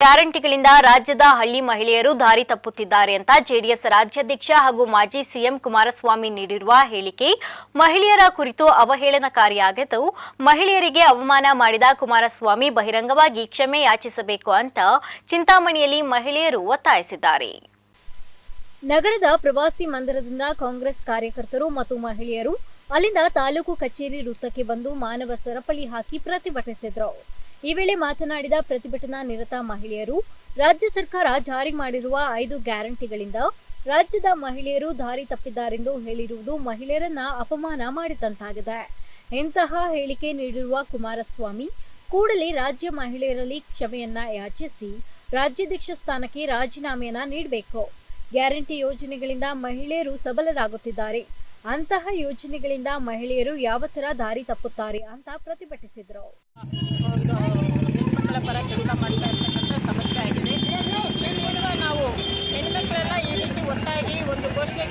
ಗ್ಯಾರಂಟಿಗಳಿಂದ ರಾಜ್ಯದ ಹಳ್ಳಿ ಮಹಿಳೆಯರು ದಾರಿ ತಪ್ಪುತ್ತಿದ್ದಾರೆ ಅಂತ ಜೆಡಿಎಸ್ ರಾಜ್ಯಾಧ್ಯಕ್ಷ ಹಾಗೂ ಮಾಜಿ ಸಿಎಂ ಕುಮಾರಸ್ವಾಮಿ ನೀಡಿರುವ ಹೇಳಿಕೆ ಮಹಿಳೆಯರ ಕುರಿತು ಅವಹೇಳನಕಾರಿಯಾಗಿದ್ದು ಮಹಿಳೆಯರಿಗೆ ಅವಮಾನ ಮಾಡಿದ ಕುಮಾರಸ್ವಾಮಿ ಬಹಿರಂಗವಾಗಿ ಕ್ಷಮೆ ಯಾಚಿಸಬೇಕು ಅಂತ ಚಿಂತಾಮಣಿಯಲ್ಲಿ ಮಹಿಳೆಯರು ಒತ್ತಾಯಿಸಿದ್ದಾರೆ. ನಗರದ ಪ್ರವಾಸಿ ಮಂದಿರದಿಂದ ಕಾಂಗ್ರೆಸ್ ಕಾರ್ಯಕರ್ತರು ಮತ್ತು ಮಹಿಳೆಯರು ಅಲ್ಲಿಂದ ತಾಲೂಕು ಕಚೇರಿ ವೃತ್ತಕ್ಕೆ ಬಂದು ಮಾನವ ಸರಪಳಿ ಹಾಕಿ ಪ್ರತಿಭಟಿಸಿದ್ರು. ಈ ವೇಳೆ ಮಾತನಾಡಿದ ಪ್ರತಿಭಟನಾ ನಿರತ ಮಹಿಳೆಯರು, ರಾಜ್ಯ ಸರ್ಕಾರ ಜಾರಿ ಮಾಡಿರುವ ಐದು ಗ್ಯಾರಂಟಿಗಳಿಂದ ರಾಜ್ಯದ ಮಹಿಳೆಯರು ದಾರಿ ತಪ್ಪಿದ್ದಾರೆಂದು ಹೇಳಿರುವುದು ಮಹಿಳೆಯರನ್ನ ಅಪಮಾನ ಮಾಡಿದಂತಾಗಿದೆ. ಇಂತಹ ಹೇಳಿಕೆ ನೀಡಿರುವ ಕುಮಾರಸ್ವಾಮಿ, ಕೂಡಲೇ ರಾಜ್ಯ ಮಹಿಳೆಯರಲ್ಲಿ ಕ್ಷಮೆಯನ್ನ ಯಾಚಿಸಿ ರಾಜ್ಯಾಧ್ಯಕ್ಷ ಸ್ಥಾನಕ್ಕೆ ರಾಜೀನಾಮೆಯನ್ನ ನೀಡಬೇಕು. ಗ್ಯಾರಂಟಿ ಯೋಜನೆಗಳಿಂದ ಮಹಿಳೆಯರು ಸಬಲರಾಗುತ್ತಿದ್ದಾರೆ. ಅಂತಹ ಯೋಜನೆಗಳಿಂದ ಮಹಿಳೆಯರು ಯಾವ ತರ ದಾರಿ ತಪ್ಪುತ್ತಾರೆ ಅಂತ ಪ್ರತಿಭಟಿಸಿದ್ರು. ಪರ ಕೆಲಸ ಮಾಡ್ತಾ ಸಮಸ್ಯೆ ಆಗಿದೆ. ನಾವು ಈ ರೀತಿ ಒಟ್ಟಾಗಿ ಒಂದು ಘೋಷಣೆ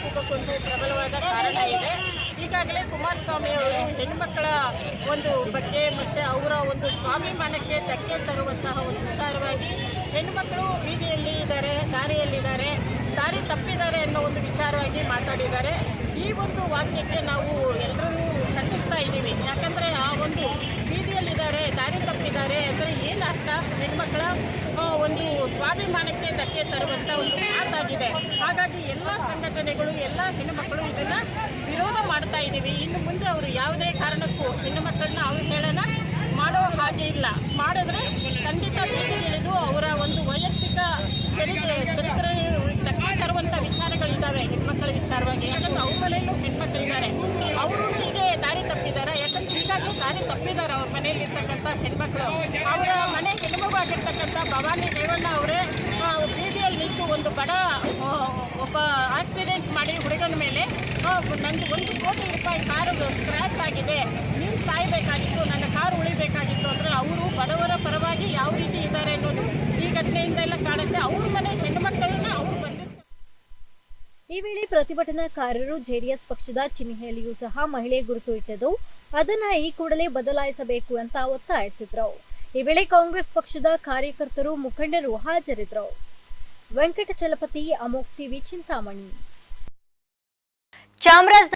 ಪ್ರಬಲವಾದ ಕಾರಣ ಇದೆ. ಈಗಾಗಲೇ ಕುಮಾರಸ್ವಾಮಿ ಅವರು ಹೆಣ್ಮಕ್ಕಳ ಒಂದು ಬಗ್ಗೆ ಮತ್ತು ಅವರ ಒಂದು ಸ್ವಾಭಿಮಾನಕ್ಕೆ ಧಕ್ಕೆ ತರುವಂತಹ ಒಂದು ವಿಚಾರವಾಗಿ ಹೆಣ್ಮಕ್ಕಳು ಬೀದಿಯಲ್ಲಿ ಇದ್ದಾರೆ ದಾರಿಯಲ್ಲಿದ್ದಾರೆ, ದಾರಿ ತಪ್ಪಿದ್ದಾರೆ ಅನ್ನೋ ಒಂದು ವಿಚಾರವಾಗಿ ಮಾತಾಡಿದ್ದಾರೆ. ಈ ಒಂದು ವಾಕ್ಯಕ್ಕೆ ನಾವು ಎಲ್ಲರೂ ಖಂಡಿಸ್ತಾ ಇದ್ದೀವಿ. ಯಾಕಂದರೆ ಆ ಒಂದು ಬೀದಿಯಲ್ಲಿದ್ದಾರೆ, ದಾರಿ ತಪ್ಪಿದ್ದಾರೆ ಅಂದರೆ ಏನು ಅರ್ಥ? ಹೆಣ್ಮಕ್ಳ ಒಂದು ಸ್ವಾಭಿಮಾನಕ್ಕೆ ಧಕ್ಕೆ ತರುವಂಥ ಒಂದು ಮಾತಾಗಿದೆ ಹಾಗಾಗಿ ಎಲ್ಲ ಸಂಘಟನೆಗಳು, ಎಲ್ಲ ಹೆಣ್ಣುಮಕ್ಕಳು ಇದನ್ನ ವಿರೋಧ ಮಾಡ್ತಾ ಇದ್ದೀವಿ. ಇನ್ನು ಮುಂದೆ ಅವರು ಯಾವುದೇ ಕಾರಣಕ್ಕೂ ಹೆಣ್ಣು ಮಕ್ಕಳನ್ನ ಅವಹೇಳನ ಮಾಡೋ ಹಾಗೆ ಇಲ್ಲ. ಮಾಡಿದ್ರೆ ಖಂಡಿತ ಬೀದಿಗಿಳಿದು ಅವರ ಒಂದು ವೈಯಕ್ತಿಕ ಚರಿತ್ರೆ ಚರಿತ್ರೆ ಧಕ್ಕೆ ತರುವಂಥ ವಿಚಾರಗಳಿದ್ದಾವೆ ಹೆಣ್ಮಕ್ಳ ವಿಚಾರವಾಗಿ ಯಾಕಂದ್ರೆ ಅವ್ರ ಮನೆಯಲ್ಲೂ ಹೆಣ್ಮಕ್ಳಿದ್ದಾರೆ ಅವರು ಹೀಗೆ ದಾರಿ ತಪ್ಪಿದ್ದಾರೆ ಯಾಕಂದ್ರೆ ಈಗಾಗಲೇ ದಾರಿ ತಪ್ಪಿದ್ದಾರೆ ಅವ್ರ ಮನೆಯಲ್ಲಿ ಇರ್ತಕ್ಕಂಥ ಹೆಣ್ಮಕ್ಳು. ಅವರ ಮನೆ ಹೆಣ್ಮಗು ಆಗಿರ್ತಕ್ಕಂಥ ಭವಾನಿ ರೇವಣ್ಣ ಅವರೇ ಬೀದಿಯಲ್ಲಿ ನಿಂತು ಒಂದು ಬಡ ಒಬ್ಬ ಆಕ್ಸಿಡೆಂಟ್ ಮಾಡಿ ಹುಡುಗನ ಮೇಲೆ ನಂದು ಒಂದು ಕೋಟಿ ರೂಪಾಯಿ ಕಾರು ಸ್ಕ್ರ್ಯಾಚ್ ಆಗಿದೆ. ನೀನು ಸಾಯಬೇಕಾಗಿತ್ತು, ನನ್ನ ಕಾರು ಉಳಿಬೇಕಾಗಿತ್ತು ಅಂದರೆ ಅವರು ಬಡವರ ಪರವಾಗಿ ಯಾವ ರೀತಿ ಇದ್ದಾರೆ ಅನ್ನೋದು ಈ ಘಟನೆಯಿಂದ ಎಲ್ಲ ಕಾಣುತ್ತೆ ಅವ್ರ ಮನೆ ಹೆಣ್ಮಕ್ಳನ್ನ ಅವ್ರು ಬಂಧಿಸ್ ಈ ವೇಳೆ ಪ್ರತಿಭಟನಾಕಾರರು ಜೆಡಿಎಸ್ ಪಕ್ಷದ ಚಿಹ್ನೆಯಲ್ಲಿಯೂ ಸಹ ಮಹಿಳೆ ಗುರುತು ಇಟ್ಟಿದ್ದು, ಅದನ್ನ ಈ ಕೂಡಲೇ ಬದಲಾಯಿಸಬೇಕು ಅಂತ ಒತ್ತಾಯಿಸಿದ್ರು. ಈ ವೇಳೆ ಕಾಂಗ್ರೆಸ್ ಪಕ್ಷದ ಕಾರ್ಯಕರ್ತರು ಮುಖಂಡರು ಹಾಜರಿದ್ದರು ವೆಂಕಟಚಲಪತಿ, ಅಮೋಕ್ ಟಿವಿ, ಚಿಂತಾಮಣಿ. ಚಾಮರಾಜ